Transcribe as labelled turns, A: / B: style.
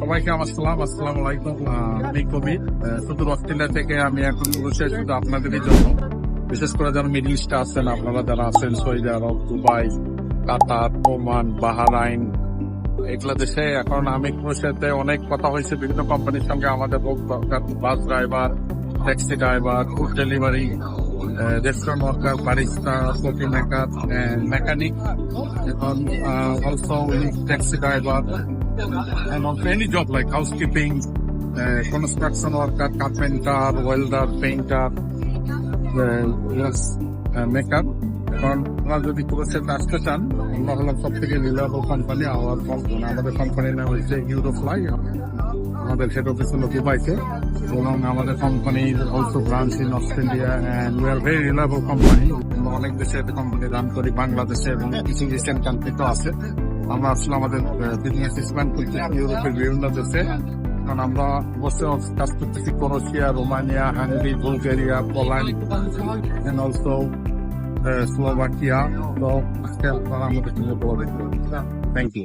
A: সবাইকে আমার সালাম আসসালামু আলাইকুম। আমি আহ, সুদূর অস্ট্রেলিয়া থেকে আমি এখন বসে শুধু আপনাদেরই জন্য। বিশেষ করে যারা মিডল ইস্টে আছেন আপনারা যারা আছেন Saudi Arab Dubai Qatar Oman Bahrain এগুলা দেশে এখন আমি ক্রোশিয়াতে অনেক কথা হয়েছে। বিভিন্ন কোম্পানির সঙ্গে আমাদের bus driver taxi driver food delivery restaurant worker barista coffee maker mechanic এখন also taxi driver. And also any job like housekeeping, uh, construction worker, carpenter, welder, painter, uh, yes, uh, makeup. কারণ আপনারা যদি crochet আসতে চান আমরা হলাম সব থেকে রিলায়েবল কোম্পানি কোম্পানি আমাদের কোম্পানির নাম হচ্ছে ইউরোফ্লাই আমাদের হেড অফিস হলো দুবাইতে এবং আমাদের কোম্পানির also branch in Australia and we are very reliable company অনেক দেশে কোম্পানি রান করি বাংলাদেশে এবং কিছু রিসেন্ট কান্ট্রিতেও আছে। আমরা আসলে আমাদের বিজনেস এক্সপ্যান্ড করতেছি ইউরোপের বিভিন্ন দেশে কারণ আমরা বসে কাজ করতেছি Croatia Romania Hungary Bulgaria Poland and also Slovakia তো আজকে আপনারা আমাদের সঙ্গে থ্যাংক ইউ